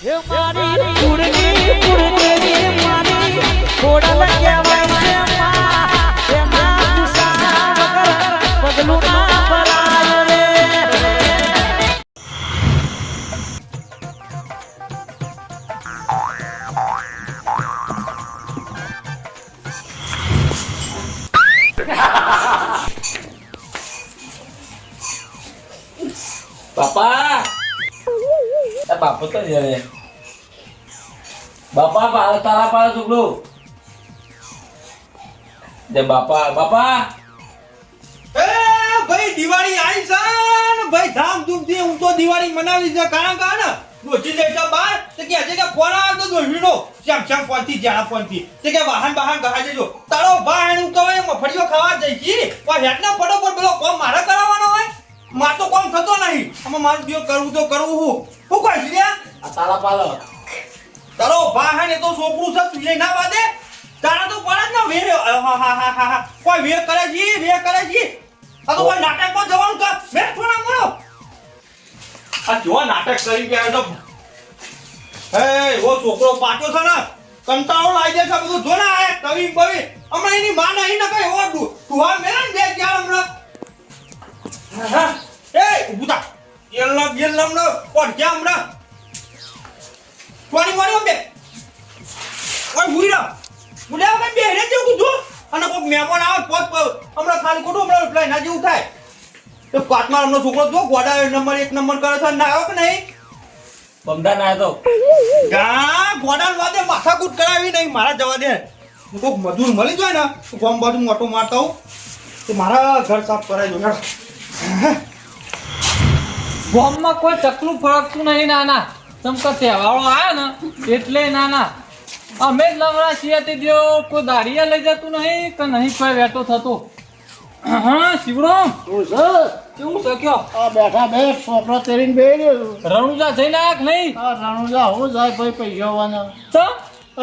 એ મારી કુળની કુળદેવી મારી ખોડલ તો જયારે બાપા પાડો તારા પાડો છોકરો જે બાપા બાપા. એ, ભાઈ, દિવાળી આવી છે ભાઈ, ધામધૂમથી હું તો દિવાળી મનાવી છે કારણ કે ને ડોચી લે છે બાર તો કે આજે કે ફોન આવ્યો તો દોહીનો શ્યામ શ્યામ ફોનથી જ્યાં ફોનથી તે કે વાહન વાહન ગહા દેજો. તારો ભાઈ હું કહેવાય મફળીઓ ખાવા જઈ છી. પણ પડો પર પેલો કોમ મારે કરાવવાનો માર તો કોમ થતો નહીં. આમાં મારું દિયો કરવું તો કરવું હું. હું કહી છે આ તારા પાલો તારો ભાઈ એ તો છોકરું છે તું ના વાદે તારા તો પડે જ ને વેર. હા હા હા હા હા. કોઈ વે કરે છે વે કરે છે. આ તો કોઈ નાટકમાં જવાનું કર મે થોડા મળો. આ જો નાટક કરી ગયા તો હે ઓ છોકરો પાટો છે ને કંટાળો લાઈ દે છે બધું. જો ને આ કવિ બવિ હમણાં એની માં નહીં ને કઈ એવો તું તું મેરા બે ગયા હમણાં. હા, એ ઊભું થા. ગેલના ગેલના કોણ ક્યાં હમણાં. વાણી વાણી બે. buri ભૂરી Buri મુડ્યા વગર બે હેરે જેવું કીધું? અને કોઈક મહેમાન આવે પોત હમણાં ખાલી ખોટું હમણાં reply ના જેવું થાય. તો પાટમાં હમણાં છોકરો જો ગોડા નંબર એક નંબર કરે છે ના આવ્યો કે નહીં? બમદા ના તો. ગા ગોડા વાદે માથાકૂટ કરાવી નહીં મારા જવા દે. હું કોઈક મજૂર મળી જાય ને ગોમ બાજુ મોટો મારતા હું તો મારા ઘર સાફ કરાવી દો ગામમાં કોઈ ચકલું ફરકતું નહીં નાના. ચમકા તહેવારો આવ્યો ને એટલે નાના. અમે જ લમણા છીએ તે જો કોઈ દાડિયા લઈ જતું નહીં કે નહીં કોઈ વેટો થતો. હા શિવરામ. કેવું શક્યો આ બેઠા બે છોકરો તેરીને બે રણુજા થઈ નાખ નહીં? રણુજા હું જાય ભાઈ પૈસા વાના. તો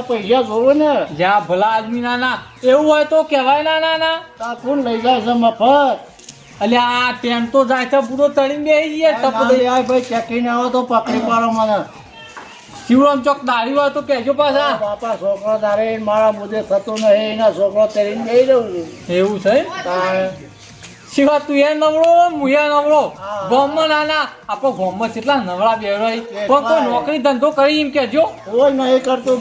પૈસા જોવો ને. જ્યાં ભલા આદમી નાના. એવું હોય તો કહેવાય ના નાના. આ કોણ લઈ જાય છે મફત? એટલે આ ટેન તો જાય છે પૂરો તળીને બેસી ગયા ટપ દઈ. ભાઈ ચેકીને આવો તો પકડી પાડો મને. શિવરામ ચોક દાઢી હોય તો કહેજો પાછા. બાપા છોકરો તારે મારા મુદ્દે થતો નહીં એના છોકરો તેરીને બે રહ્યું છું. એવું છે? શિવા તું એ નવરો હું એ નવરો. હા. ગામમાં નાના આપણો ગામમાં કેટલા નવળા બેરાય પણ કોઈ નોકરી ધંધો કરી એમ કેજો કોઈ નહીં કરતું.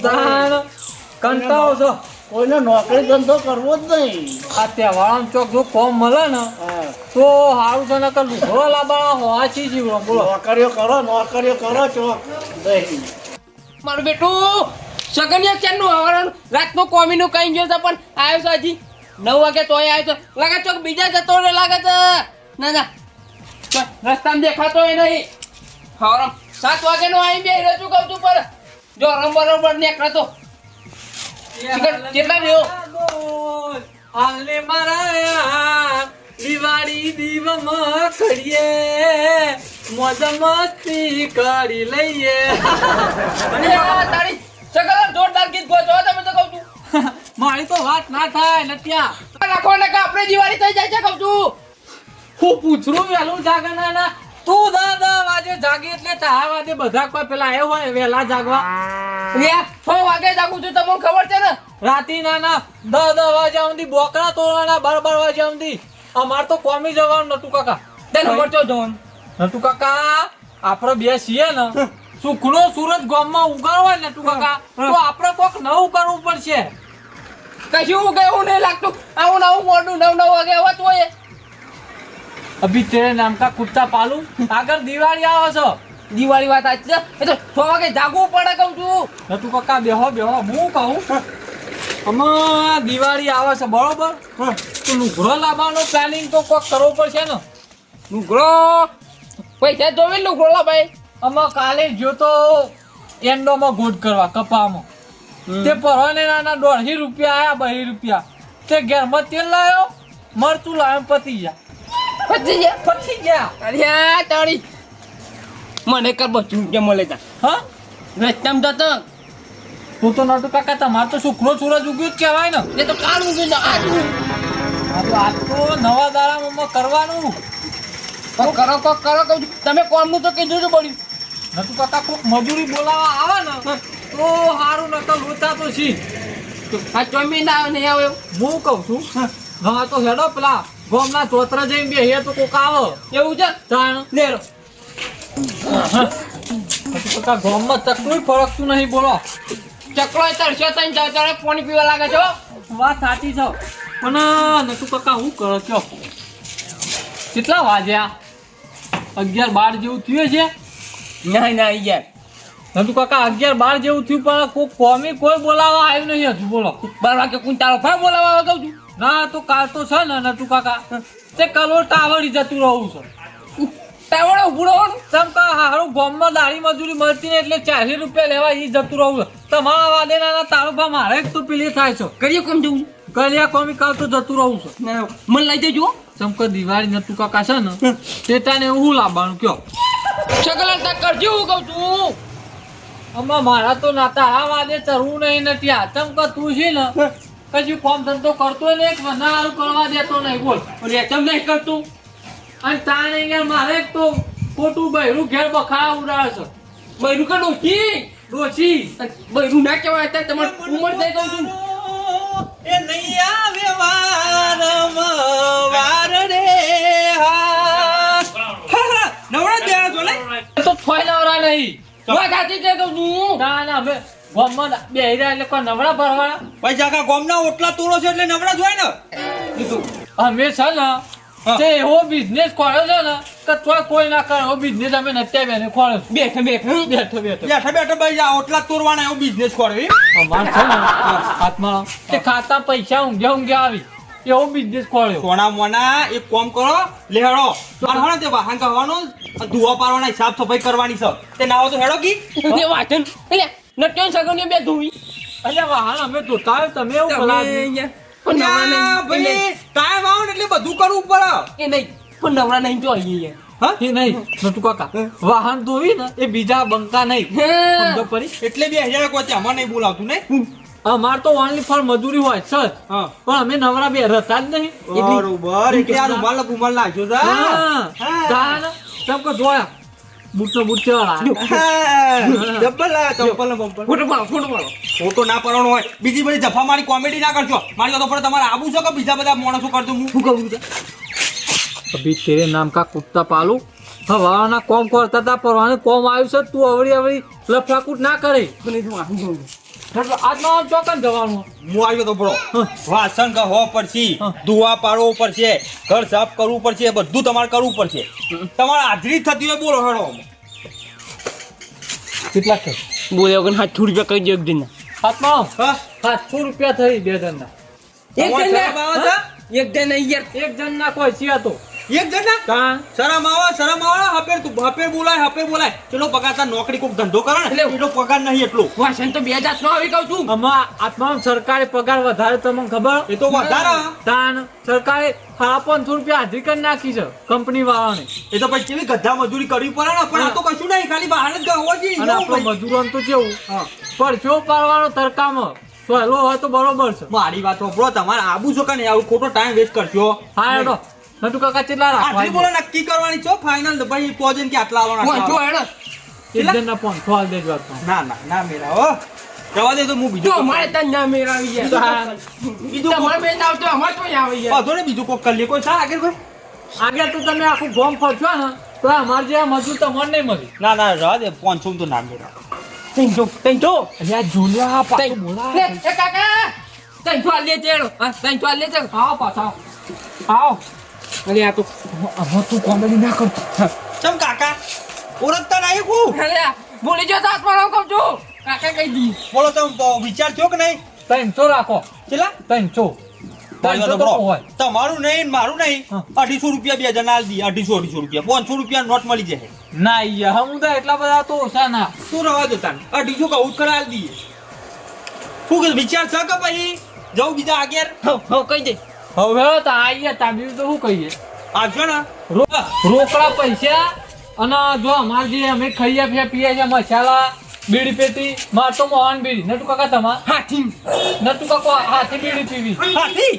કંટાળો છો. કોઈને નોકરી ધંધો કરવો જ નહીં. આ તહેવારમાં ચોક જો કોમ મળે ને તો સારું છે નકર લુગડો લાવવાના હોવા છી જીવડો બોલો. નોકરીઓ કરો નોકરીઓ કરો ચોક મારું બેટું સગનિયા ક્યારનું હવારણ રાતનું કોમીનું કઈ ગયો છે પણ આવ્યો છે હજી નવ વાગે તોય આવ્યો છે લાગે ચોક બીજા જતો ને લાગે છે. ના ના. રસ્તામાં દેખાતો નહીં. હવરમ. સાત વાગે નો આવી બે રજૂ કહું છું પર જો રમ બરોબર નીકળતો કેટલા રહ્યો? હાલે મારા દિવાળી દીવમાં કરીએ મોજ મસ્તી કરી લઈએ. અને તારી સગલ જોરદાર ગીત ગોતો તમે તો કહું છું. મારી તો વાત ના થાય નથી રાખો ને આપણે દિવાળી થઈ જાય છે કહું છું. હું પૂછરું વહેલું જાગે ના ના તું દા દા વાગે જાગે એટલે તારા વાજે બધા કોઈ પેલા આવ્યો હોય વેલા જાગવા. છ વાગે જાગું છું તમને ખબર છે ને? રાતી ના ના દસ દસ વાગે સુધી બોકરા તોડવાના બાર બાર વાગે સુધી. અમાર તો કોમી જવાનું નતું કાકા. તે નંબર ચો જોન નતું કાકા. આપણે બે છીએ ને સુખનો સૂરજ ગામમાં ઉગાડવા ને તું કાકા. તો આપણે કોક નવું કરવું પડશે. કશું કેવું નહીં લાગતું. આવું નવું મોડું નવ નવ વાગે આવતું હોય અભી તેરે નામ કા કુત્તા પાલું આગળ દિવાળી આવે છે દિવાળી વાત આજ છે એ તો છ વાગે જાગવું પડે કહું છું નતું કક્કા બેહો બેહો હું કહું અમા દિવાળી આવે છે બરોબર તો લુગડો લાવવાનો પ્લાનિંગ તો કોક કરવો પડશે ને લુગડો પૈસા જોવે લુગડો ભાઈ આમાં કાલે જો તો એન્ડોમાં ગોટ કરવા કપામાં તે પરવાને નાના દોઢી રૂપિયા આયા બહી રૂપિયા તે ઘેરમાં તેલ લાવ્યો મરતું લાવ્યો પતી ગયા પતી ગયા પતી ગયા. અરે આ તાળી. મને કર બચું કે મળે તા હા? રસ્તામાં જતો તું તો. નટુ કાકા તમારે તો શુક્રો સૂરજ ઉગ્યું જ કહેવાય ને. એ તો કાળ ઊંઘી ના આ આ તો આજ તો નવા દાડામાં કરવાનું. કોક કરો કોક કરો કહું છું. તમે કોમનું તો કીધું છું પડ્યું. નતું કાકા કોક મજૂરી બોલાવા આવે ને તો હારું નકર લોચા તો છી. આ ચોમી ના આવે નહીં આવે. હું કહું છું હા તો હેડો પેલા. ગોમના ચોતરા જઈને બે હે તો કોક આવો. એવું છે? તાણ લેરો કાકા ગોમમાં તકલું ફરકતું નહીં બોલો. ચકલો તરસ્યો થઈને જાવ ત્યારે પાણી પીવા લાગે છો વાત સાચી છે. પણ નતું કાકા હું કરો કયો કેટલા વાગ્યા અગિયાર બાર જેવું થયું છે ના ના અગિયાર નતું કાકા અગિયાર બાર જેવું થયું પણ કોઈ કોમી કોઈ બોલાવા આવ્યું નહીં હજુ બોલો. બાર વાગે કોઈ તારો ફા બોલાવા કહું છું ના તો કાલ તો છે ને નટુ કાકા તે કલો ટાવડી જતું રહું છે. તાવડો ઉભડો તમ કા હારું ગોમમાં દાળી મજૂરી મળતી ને એટલે ચારસો રૂપિયા લેવા ઈ જતું રહું છે. તમારા વાદેના તાલુકા મારે જ તો પેલી થાય છે. કરીએ કોમ જવું કલિયા કોમી કાલ તો જતું રહું છે. મને લઈ જજો ચમકો દિવાળી નટુ કાકા છે ને તેટાને હું લાવવાનું કયો? તા કરજો હું કહું છું. અમા મારા તો નાતા આ વાદે ચરવું નહીં નથી આ ચમકો તું છે ને કશું ફોર્મ ધંધો કરતો ને એક ના હારું કરવા દેતો નહીં બોલ. ઓલે ચમ નહીં કરતું. અને તાણે યાર મારે તો ખોટું બૈરું ઘેર બખાડા ઉડાડે છે. બૈરું કે ડોશી? ડોશી. બૈરું ના કહેવાય અત્યારે તમારે ઉંમર થઈ ગયું છું એ નહીં આવે વાર રે હા. નવરા દેવા તો થોય નવરા નહીં. વાત સાચી છે કહું છું. ના ના ગામમાં બેહી રહ્યા એટલે કોઈ નવરા ભરવાના ભાઈ જાકા ગોમના ઓટલા તોડો છે એટલે નવરા જ હોય ને અમે છે ને તે એવો બિઝનેસ ખોલ્યો છે ને કે કોઈ ના કરે એવો બિઝનેસ અમે નથી બેને ખોલ્યો. બેઠે બેઠે. બેઠો બેઠો. બેઠા બેઠા ભાઈ આ ઓટલા તોડવાના એવો બિઝનેસ ખોલ્યો અમાર છે ને હાથમાં તે ખાતા પૈસા ઊંઘે ઊંઘે આવી. એવો બિઝનેસ ખોલ્યો સોના મોના એક કોમ કરો લેહડો. અને તે વાહન કરવાનો ધુવા પાડવાના સાફ સફાઈ કરવાની છે. તે નાવો તો હેડો કી. એ વાચન એટલે નટ્યો સગનીઓ બે ધોવી અરે વાહન અમે ધોતા તમે એવું તમે પણ નવરા નહીં કાયમ આવો ને એટલે બધું કરવું પડે. એ નહીં પણ નવરા નહીં જો આઈએ યાર એ નહીં નટુ કાકા વાહન ધોવી ને એ બીજા બંકા નહીં. સમજો પરી. એટલે બે હજાર કોચે અમાર નહીં બોલાવતું ને અમાર તો ઓનલી ફોર મજૂરી હોય સર હા. પણ અમે નવરા બે રહેતા જ નહીં. બરોબર એટલે આ રૂમાલ ગુમાલ નાખ્યો છે. હા. હા. તમ જોયા. બૂટ નો બૂટ કેવા ચપ્પલ ચપ્પલ ફોટો પાડો ફોટો પાડો ફોટો ના પાડવાનો હોય. બીજી બધી જફા મારી કોમેડી ના કરજો મારી તો પણ તમારે આબુ છો કે બીજા બધા માણસો કરજો હું શું કહું છું? અભી તેરે નામ કા કુત્તા પાલું? હવાના કોમ કરતા હતા પરવાને કોમ આવ્યું છે તું અવળી અવળી લફડાકૂટ ના કરે. આજમાં ચોકન જવાનું. હું આવ્યો તો બરો વાસણ કહો પડશે. ધુવા પાડવો પડશે ઘર સાફ કરવું પડશે બધું તમારે કરવું પડશે. તમારે હાજરી થતી હોય બોલો હેડો. કેટલા છે? બોલે વગર સાતસો રૂપિયા કહી દો એક દિનના હાથમાં હા. સાતસો રૂપિયા થઈ બે જણના. એક જણના? શરમ એક જણ એક જણના કોઈ છે તો. એક જણા તાન શરમ આવે શરમ આવે. હપેર તું હપેર બોલાય હપેર બોલાય. ચલો પગાર તાર નોકરી કોક ધંધો કરે ને એટલો પગાર નહીં એટલો. વાસણ તો બે જાત નો આવી કહું છું. આમાં આત્મા સરકારે પગાર વધારે તમને ખબર? એ તો વધારે. તાન સરકારે પાંચસો રૂપિયા હાજરી કરી નાખી છે કંપની વાળાને. એ તો પછી કેવી ગધા મજૂરી કરવી પડે ને? પણ આ તો કશું નહીં ખાલી બહાર જ છે અને આપણો મજૂરોને તો જેવું હા. પરચો પાડવાનો તરકામાં તો હેલો હોય તો બરોબર છે. મારી વાત સાંભળો તમારે આબુ છો કે નહીં આવું ખોટો ટાઈમ વેસ્ટ કરશો. હા એડો નટુ કાકા કેટલા આટલી બોલો રાખવા નક્કી કરવાની છો? ફાઇનલ ભાઈ પોજન કે આટલા આવવાના છો? હેડો. એક જણના પાંચસો હાલ દેજો. ના ના ના મેરા હો. જવા દે તો હું બીજું તન અમારે ત્યાં ના મેરા આવી ગયા તાન. બીજું તમારે મેળ આવતો અમારે તો આવી ગયા. વાંધો ને બીજું કોક કરી લે. કોઈ સા આગળ કોઈ આગળ તો તમે આખું ગોમ ફરશો ને તો અમારે જે મજૂર તો મન નહીં મળી. ના ના જવા દે. છું તો ના મેરા તઈ જો તઈ જો. અલ્યા જુલિયા પાછો બોલા એ કાકા! તઈ જો લે તેડો હા તઈ જો લે તેડો આવો પાછો. આવો. અરે આ તો આમાં તું કોમેડી ના કર. ચમ કાકા? ઓળખતા નહીં કુ અરે બોલી જો તો હાથમાં કહું છું. કાકા કહી દી. બોલો તમે વિચાર થયો કે નહીં? ત્રણસો રાખો. ચેલા ત્રણસો. તો તમારું નહીં મારું નહીં. અઢીસો રૂપિયા બે જણા આલ દી. અઢીસો અઢીસો રૂપિયા. પાંચસો રૂપિયા નોટ મળી જશે ના યાર હું તો એટલા બધા તો ઓછા ના શું રવા દો તાન? અઢીસો કહું જ કરાવી દઈએ શું કે વિચાર છે કે પછી? જવું બીજા આગળ હો હો કહી દે. હવે તો આઈએ તાબી તો શું કહીએ? આવજો ને. રોકડા પૈસા અને જો અમારે જે અમે ખાઈએ પીએ પીએ છે મસાલા બીડી પેટી માર તો મોહન બીડી. નટુ કાકા તમાર? હાથી. નટુ કાકો હાથી બીડી પીવી. હાથી.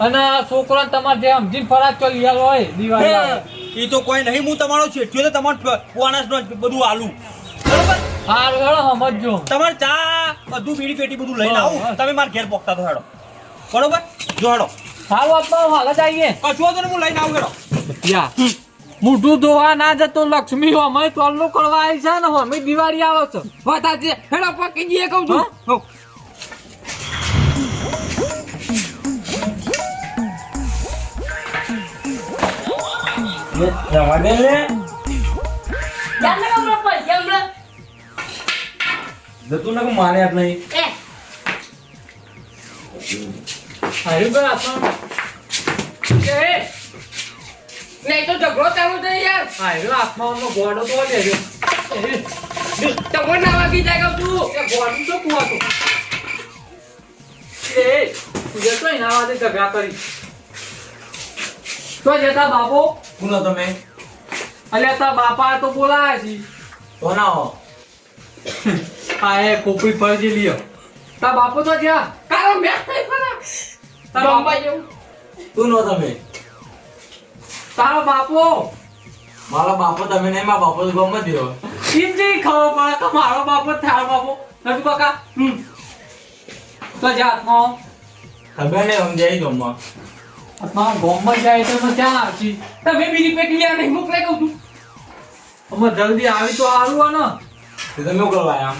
અને છોકરા તમારે જે સમજીને ફરાજ ચાલી આલો હોય દિવાળી. એ તો કોઈ નહીં હું તમારો છેઠ્યો તો તમાર પોણસનો નો બધું આલુ. બરોબર? હારું હેડો સમજજો. તમારે ચા બધું બીડી પેટી બધું લઈને આવું. તમે મારા ઘેર પોકતા તો હેડો. બરોબર? જોડો હેડો. આપવા હાલ જ આવીએ. કશું વાંધો હું લઈને આવું હેડો. યા. મોઢું ધોવા ના જતો લક્ષ્મી અમે તોલનું કરવા આવી છે ને અમે દિવાળી આવે છો. વાતા સાચી. હેડો પકી જઈએ કહું છું. હો. જવા દે ને જામને કમરો પર જામને જતું ને મારે યાદ નહીં. એ હારું કર આપણ એ નહીં તો ઝઘડો ચાલુ થઈ યાર હારું આત્માનો ગોડો તો લેજો. તમો ના વાગી જાય કહું તું એ ગોડું તો કુવા તો. એ તુજે તો એના વાદે ઝઘડા કરી. તો જતા બાપો. બોલો તમે? અલ્યા તા બાપા તો બોલાયા છે. તો ના હો? આ એ કોપી ફરજી લ્યો. તા બાપો તો જ્યાં. કારો મેચ તા ગંબા બાપા જેવું તું નો તમે. તારો બાપો? મારા બાપો તમે નહીં મારા બાપો તો ગમ જ રહ્યો. ઇન્જી ખબર પડે? કે મારો બાપો જ તારો બાપો. નથી કાકા? હમ. તો જા આત્મા ખબર નહીં સમજાય ગમવા. આત્મા ગોમમાં જાય તો ત્યાં આવશી? તમે બીજી પેટી આ નહીં મોકલે કહું છું. અમે જલ્દી આવી તો સારું ને તે તમે કરવા આમ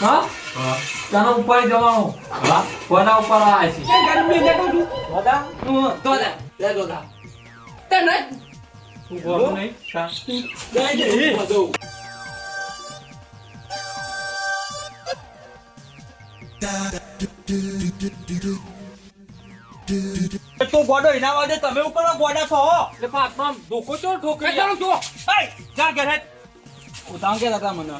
હા? હા તને ઉપર જવાનું હા? કોના ઉપર આ છે? કે ગરમી છે કહું છું બધા? હમ, તો જા. લે તો દા તને તું બોલું નહીં. કા? બધું તો ગોડો એના વાદે તમે ઉપર ગોડા છો એટલે આત્મા ધોકો ચો ઠોકી જો જા ઘરે કે હતા મને.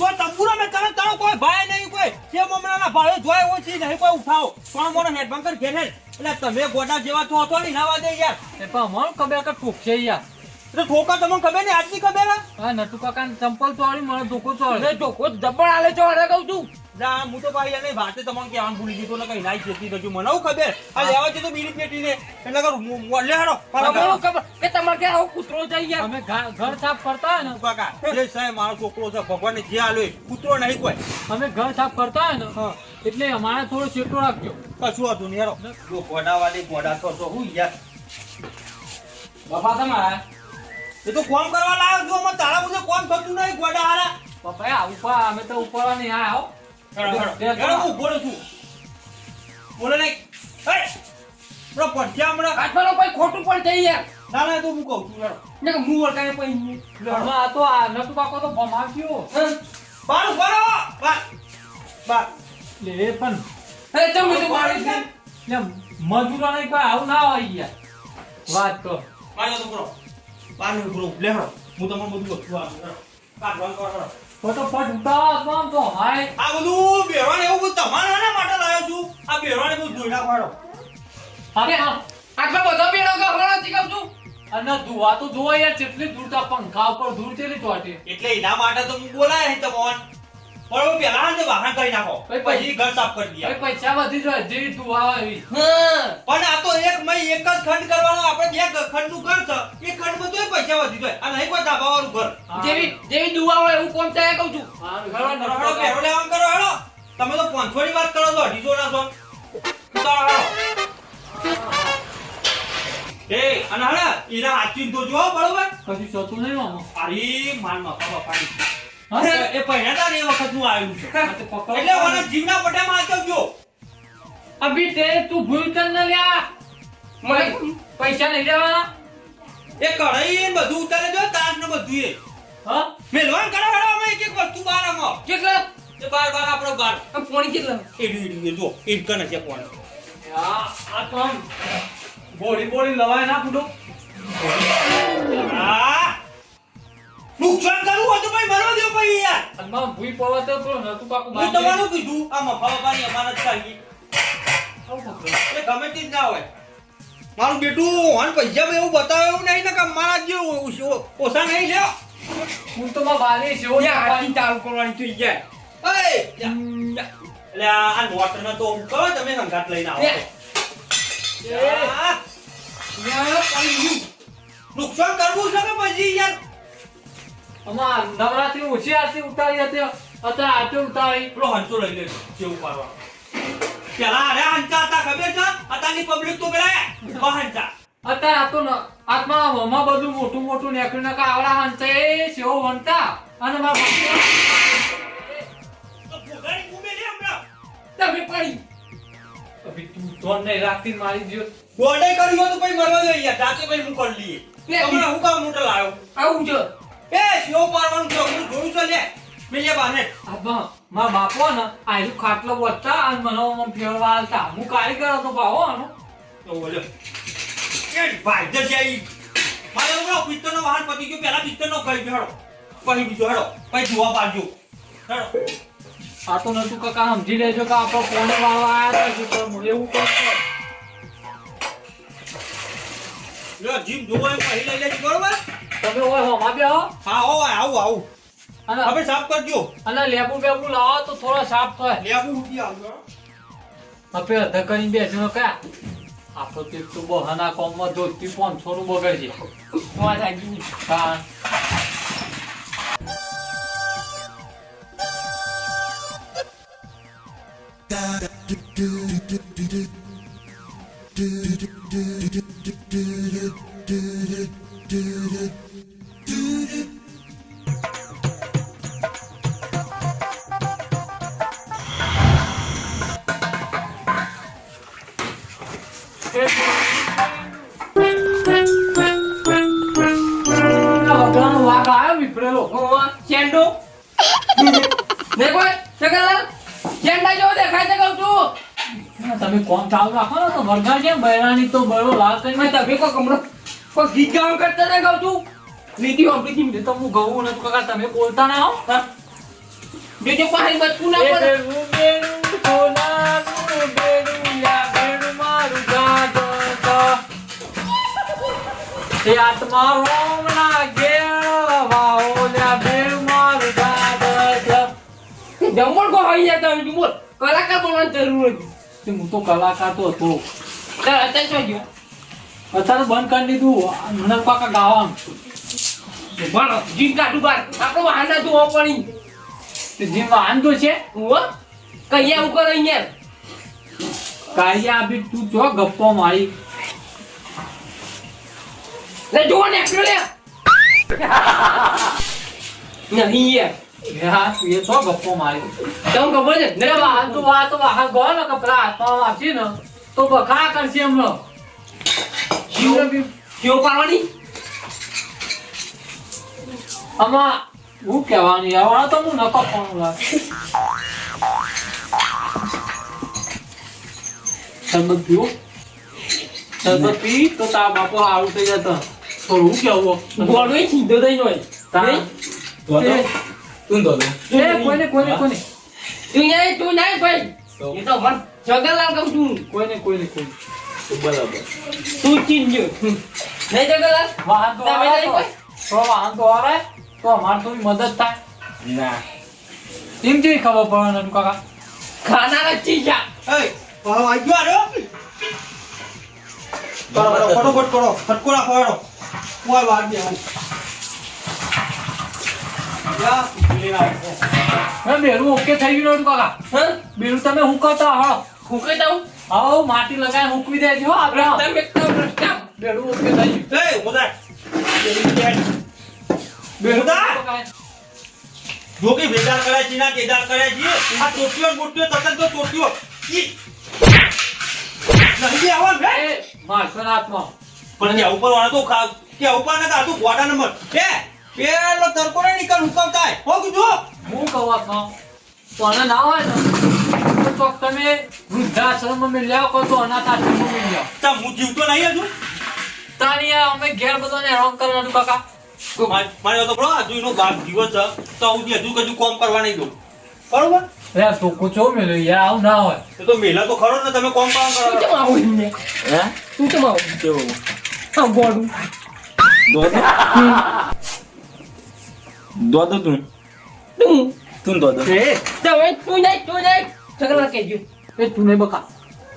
તો તંબુરો મે તમે તારો કોઈ ભાઈ નહીં કોઈ જે મમણાના ભાડે જોય ઓછી નહીં કોઈ ઉઠાવો. પણ મોનો હેડ બંકર ઘેર. એટલે તમે ગોડા જેવા છો હતો ને નાવા દે યાર. એ પણ અમને ખબર કે ઠોકશે યાર. એટલે ઠોકા તમને ખબર ને આજની ખબર હે? નટુ કાકા ચંપલ તોડી મને ધોકો તો ધોકો જબ્બર આલે છો અરે કહું છું. ના હું તો ભાઈ એને વાતે તમને કહેવાનું ભૂલી દીધું ને કઈ નાઈ જતી રજુ મને હું ખબર? આ લેવા છે બીડી પેટી એટલે કરું હું- હું- લે હેડો મારા તમને ઘર. ખબર? કે તમારે ત્યાં આવો કૂતરો જાય યાર? અમે ઘર સાફ કરતા હોય ને. કાકા જે સાહેબ મારો છોકરો છે ભગવાને જે આલ્યો એ કૂતરો નહીં કોઈ. અમે ઘર સાફ કરતા હોય ને એટલે અમારે થોડો ચેટો રાખજો. કશું હતું નહીં હેડો. જો ગોડા વાળી ગોડા તો તો હું યાર. બાપા તમારા? એ તો કોમ કરવા લાવ્યો જો અમે તારા બધે કોમ થતું નહીં ગોડા હારા. પપ્પા ઉપા ઉપર અમે તો ઉપર નહીં આયા હો છું. બોલે નહીં. બરો પડ્યા હમણાં. કાચવાનો કોઈ ખોટું પણ થઈ યાર. ના ના તો હું કહું છું હેડો ને કે મું પછી ઘરમાં આ તો આ નટુ કાકો તો ભમાવ્યો બાર ઊભો બાર. બાર. લે પણ. અરે ચમ બધું મારી છે? લે મજૂરો કોઈ આવું ના હોય યાર. વાત કર. બાર તો કરો બારનું લે હું તમને બધું કહું છું હેડો બાર બંધ કરો ફટોફટ ઉતારો આમ તો હાય? આ બધું બેરવાને એવું બધું તમારા માટે લાવ્યો છું? આ બેરવાને બધું ધોઈ નાખવાનો હા આટલો બધો બેડો છું અને ધુવા તો જોવા યાર જેટલી દૂર તા પંખા ઉપર દૂર ચેલી ચોટે. એટલે એના માટે તો હું બોલાય નહીં તમોન પણ પેલા ને વાહન કરી નાખો. પછી ઘર સાફ કરી દઈએ પૈસા વધી જાય જેવી ધુવા આવી હા. પણ આ તો એક મય એક જ ખંડ કરવાનો. આપણે બે ખંડનું ઘર છે. એક ખંડમાં તોય પૈસા વધી જાય. આ નહીં કોઈ ધાબા વાળું ઘર જેવી જેવી દુઆ હોય એવું કોમ થાય કહું છું. હેડો, પહેરો લેવાનું કરો હેડો તમે તો પાંચસો ની વાત કરો છો અઢીસો ના છો. એ અને હા ઈરા હાચી તો જો બરોબર. કશું થતું નહીં મામા. અરે માર બાપા પાડી અરે એ પહેલા તાર એ નું આવ્યું છે. એટલે મને જીવના પટ્યા માં ગયો અભી તે તું ભૂલ કર ન લ્યા. મને પૈસા લઈ દેવાના. એ કઢાઈ ને બધું ઉતારે જો તાસ ને બધું એ. હા? મેલવાન કરો હેડો અમે એક એક વસ્તુ બાર આમાં કેટલા? એ બાર બાર આપણો બાર. ફોન પોણી કેટલા? એડી એડી જો એક કને છે કોણ આ આ આમ બોડી બોડી લવાય ના ફૂટો આ નુકસાન કરવું હોય તો ભાઈ મરવા દો ભાઈ યાર. અનમાં ભૂઈ પવા તો પણ નતું કાકુ હું તમારું કીધું આ મફા પાણી અમાનત ચાલી એટલે ગમે તે ના હોય. મારું બેટું હોન પૈસા માં એવું બતાવ્યું એવું નહીં ને કે મારા જે ઓછા નહીં લ્યો હું. તો માં બાલે છે ઓ યાર ચાલુ કરવાની થઈ જાય એ એટલે આ નોટ ને તો કહો તમે સંઘાત લઈને આવો લે. યાર નુકસાન કરવું છે કે પછી યાર? આમાં નવરાત્રી ઓછી આરતી ઉતારી હતી. અત્યારે આરતી ઉતારી. પેલો હંચો લઈ લે કેવું પાડવા પેલા અરે હંચા હતા ખબર છે? અત્યારની પબ્લિક તો પેલા હંચા. અત્યારે આ તો આત્મા હોમાં બધું મોટું મોટું નીકળ્યું નાખા આવડા હંતે એ સેવો વંટા અને મારા તમે પડી. અભી તું નહીં રાખતી મારી જીવ. ગોડે કર્યું તો પછી મરવા દે યાર જાતે પછી હું કરી લઈએ. હમણાં હું કામ મોટો લાવ્યો? આવું છે એ શિવો પાડવાનું છે હું જોયું છે લે. મેલે બાને. મારા બાપો ને આયુ ખાટલો વધતા અને મને આમ ફેરવા આલતા હું કારીગર હતો ભાવો આનો. તો બોલ્યો એ ભાઈ જ જાય મારે વાહન પતી ગયો. પહેલા પિત્તળનો કહી ગયો હેડો પછી બીજો હેડો. પછી જોવા પાડજો. હેડો. આ તો નતું કાકા સમજી લેજો કે આપણો કોને વાળો આવ્યા હતા એવું કરતો જીમ જોવો એમ પછી લઈ લેજો બરોબર? તમે ઓય હોમાં બે આવો. હા હો આવું આવું અને હવે સાફ કરજો. અને લેબુ બેબુ લાવો તો થોડો સાફ થાય. લેબુ ઉઠી આવજો આપણે અધા કરીને બેસીને કા? આપો તે તો બહાના કોમમાં ધોતી પાંચસો નું બગડશે વાત સાચી કારણ વગડાનો તમે કોણ ચાલુ રાખો ને? તો વરગા છે બૈરાની તો બળો લાલ કરી તમે કોઈ કમરો કોઈ ગીત ગાવાનું કરતા ને કહું છું નીતિ વાપરી એ તો હું ગવું નથી કાકા તમે બોલતા ના હો જોજો પાણી બચકું ના એ પડે બેડું બેડું સોનાનું બેડું યા બેડું મારું જાગતા. એ આત્મા રોમના ઘેર વાહો લ્યા બેડું મારું જાગતા. જમણ કો હોય જાય તમે બોલ કલાકાર બનવાની જરૂર નથી તે હું તો કલાકાર તો હતો તાર અત્યારે શું ગયો અત્યારે બંધ કરી દીધું. કાકા ગાવાનું ભણો જીમ કાઢું બાર. આપણો વાહન તો જોવો પડી તે જે વાહન તો છે. ઓ કૈયા કરો અહીંયા કાઢી બી તું જો ગપ્પો મારી. લે જોવો ને આખલો લે. નહીં યાર. હા એ તો ગપ્પો મારી. તમને ખબર છે? ને વાહન તો વાહન ગયો ને કપડા હાથમાં આપશે ને તો બખા કરશે એમનો. કેવો પાડવાની? આમાં હું કહેવાનું? તો હું નકો ફોન લાગ શરબત પીવો? શરબત પી તો તારા બાપો સારું થઈ જતો. થોડું કેવું ગોળો સીધો થઈ જાય તારા- તું એ કોઈને કોઈને કોઈને. તું નહીં તું નહીં ભાઈ. એ તો મન જગલાલ કહું છું. કોઈને કોઈને કોઈને. બરાબર. તું ચીનજો નહીં જગલાલ વાહન તો આવે તો. વાહન તો આવે તો અમારે તો મદદ થાય. ના. એમ જેવી ખબર પડે ને કાકા? ખાનારા ચીજા. એ ભાવ આવી ગયો આરો કરો કરો ફટોફટ કરો ફટકો રાખો હેડો કોઈ હું ના આવ્યો. હવે બેરું ઓકે થઈ ગયું કાકા. હા? બેરું તમે કહતા હા? હું કહેતા દઉં આવો માટી લગાય મૂકવી દેજો હો આપણે બેરું ઓકે થઈ ગયું એ મોદા થાય. જોકે. જો વેદાર કરે છે ના કેદાર કરાય છે આ ટોટીઓ મોટીઓ તતન તો ટોટીઓ ઈ. નહીં આવો બે એ મારશો પણ ત્યાં ઉપર વાળા તો ખા કે ઉપર ના આ તો ગોડા નંબર. બે પેલો તરકો ને નીકળ હુકવતા થાય. હો કીધું. હું કહું છો પણ ના હોય ને તો ચોક તમે વૃદ્ધાશ્રમમાં મેલ્યા કહો તો અનાથ આશ્રમ મેલ્યા તા હું જીવતો નહીં હજુ? તાની અમે ઘેર બધાને હેરાન કરવાનું કાકા. મારે મારે તો બરો હજુ એનો બાપ જીવો છે તો હું હજુ કજુ કોમ કરવા નહીં દઉં. બરોબર? લે ટોકો ચો મેલ્યો યાર આવું ના હોય. એ તો મેલા તો ખરો ને તમે કોમ કામ તું કરો. કેમ આવું એમને? હે? તું કેમ આવું કેવું? હા ગોળું. ધોધો ધોધો તું તું તું એ તમે તું નહીં તું નહીં જગલાલ કહેજો એ તું નહીં બકા.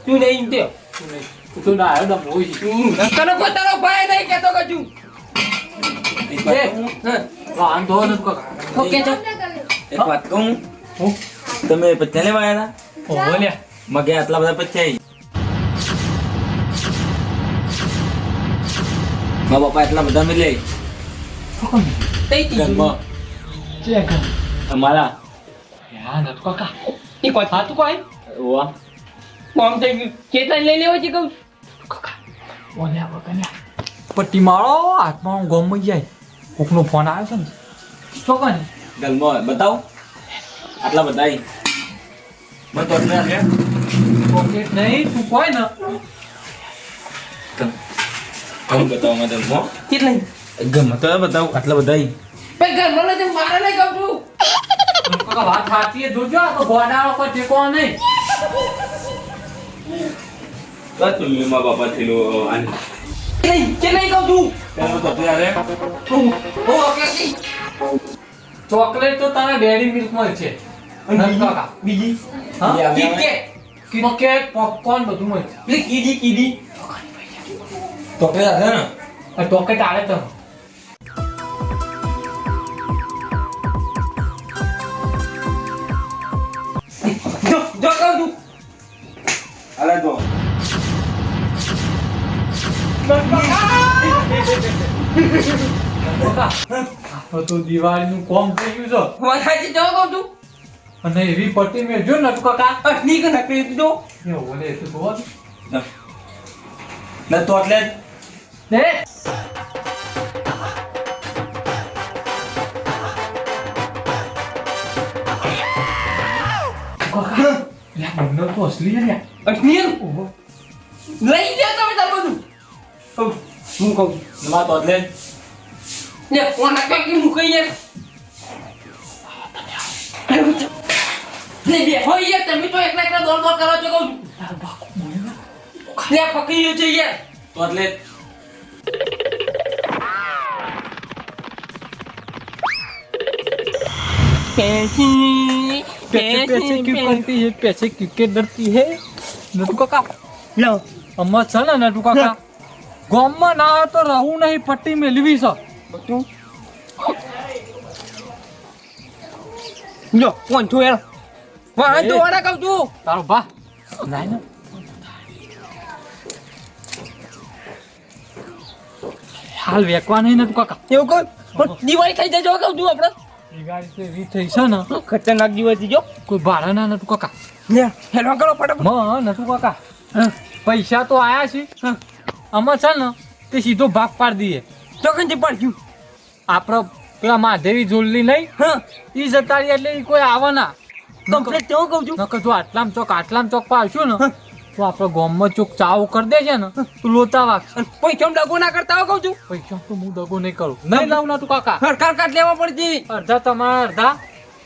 તું નહીં તે તું નહીં તું ના આવ્યો ડમ હોય છે. તને કોઈ તારો ભાઈ નહીં કહેતો કે તું. હા. વાંધો નથી કાકા ઓકે જો એક વાત કહું? હું. તમે પત્યા લેવા આવ્યા હતા? ઓ બોલ્યા. મગે આટલા બધા પત્યા મારા બાપા એટલા બધા મેં લે તઈ તી ઘરમાં. ઈ કોઈ થાતું કોઈ? વાહ કોમ થઈ ગયું કેટલા લઈ લેવો છે કહું બોલ્યા બકન્યા પટ્ટી મારો હાથમાં ગમ જાય. કોકનો ફોન આવ્યો છે ને. શું કઈ ગલમો બતાવો. આટલા બધા ઈ. મને તો આટલા પોકેટ નહીં તું કોઈ ને. કમ બતાવો મને ગલમો. કેટલા ગમ તો બતાવો આટલા બધાય. ભાઈ ઘરમાં લઈ મારે નહીં કહું છું. કાકા વાત સાચી જોજો આ તો ગોડાળો કોઈ ટેકો નહીં. તો મારા બાપા થયેલું આને? કે નહીં કહું છું? પેલો તો ત્યારે ઓકે ચોકલેટ તો તારા ડેરી મિલ્કમાં છે. કાકા બીજી? હા. કિટકેટ કિટકેટ પોપકોર્ન બધું મળે કીડી કીધી કીધી આવે પેલા ને આ ટોકેટ આવે તમે અરે તો દિવાળી નું કોમ થઈ ગયું વધારે જો કહું છું અને એવી પટ્ટી મેં જો નટકો કા અસની કે નકલી દીધો એ ઓલે એ તો જોવો ના તો એટલે ને કાકા. લે બંને તો અસલી છે લ્યા. ઓહો. લઈ જાઓ તમે તાર બધું. હું કહું? માં તો લે. ફોન આપે કે મૂકી યાર લે બે હોય યાર તમે તો એકલા એકલા દોડ દોડ કરો છો કહું લે પકડી ગયો છે યાર. તો એટલે પેસી पैसे पैसे क्यों करती है पैसे क्यों डरती है नटू काका લો અમ્મા છે ને નટુ કાકા ગામમાં ના આવે તો રહું નહીં પટ્ટી મેળવી છે તું લો ફોન છો યાર વાહ તો વાળા કહું છું તારો બા નાય ને હાલ વેકવા નહીં નટુ કાકા એવું કહું પણ દિવાળી થઈ જાય જો કહું છું આપણે દિવાળી તો એવી થઈ છે ને ખતરનાક દિવાળી જો. કોઈ ભાડા ના નટુ કાકા. લે હેલો કરો ફટાફટ. મ નટુ કાકા. પૈસા તો આયા છે. આમાં છે ને તે સીધો ભાગ પાડી દઈએ. ચોકનથી પડ્યું આપણે પેલા મહાદેવી જોડલી નહીં એ જતા એટલે ઈ કોઈ આવે ના કમ્પ્લીટ તેવું કહું છું. નકર જો આટલામ ચોક આટલામ ચોક પર આવશું ને તો આપણે ગામમાં ચોક ચાવ કરી દેજે ને તો લોતા વાગ કોઈ કેમ ડગો ના કરતા હોય કહું છું? પૈસા તો હું દગો નહીં કરું? નહીં લાવું ના તું કાકા. સરકાર કાઢ લેવા પડતી અડધા તમારા અડધા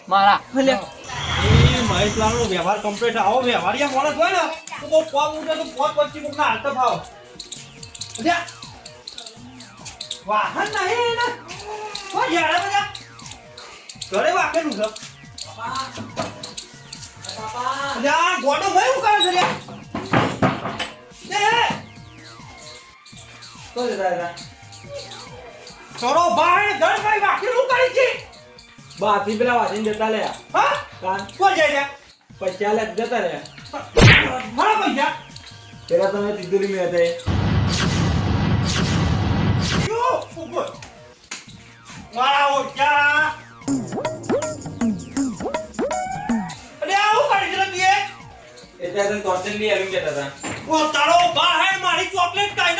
મારા. લે. એ મહેશ લાલનો વ્યવહાર કમ્પ્લીટ આવો વ્યવહારિયા માણસ હોય ને તો બહુ પગ ઉઠે તો પગ વચ્ચે કોકના હાલતા ભાવ વાહન નહીં ને કોઈ યાર બધા ઘરે વાકેલું છે. અલ્યા, આ ગોડો ભાઈ હું કરે છે જતા ભાઈ ધર ભાઈ વાકેલું કરી છે બાથી પેલા વાસીને જતા લે હા કાન કો જાય છે પૈસા લે જતા રે મારા પૈસા પેલા તમે તિજોરી મેં હતા યો ઉપર મારા ઓછા અરે આવું કરી તું એ? ત્યાં તને ટોર્ચર લઈ આવી જતા હતા ઓ તારો બા હે મારી ચોકલેટ કાઈ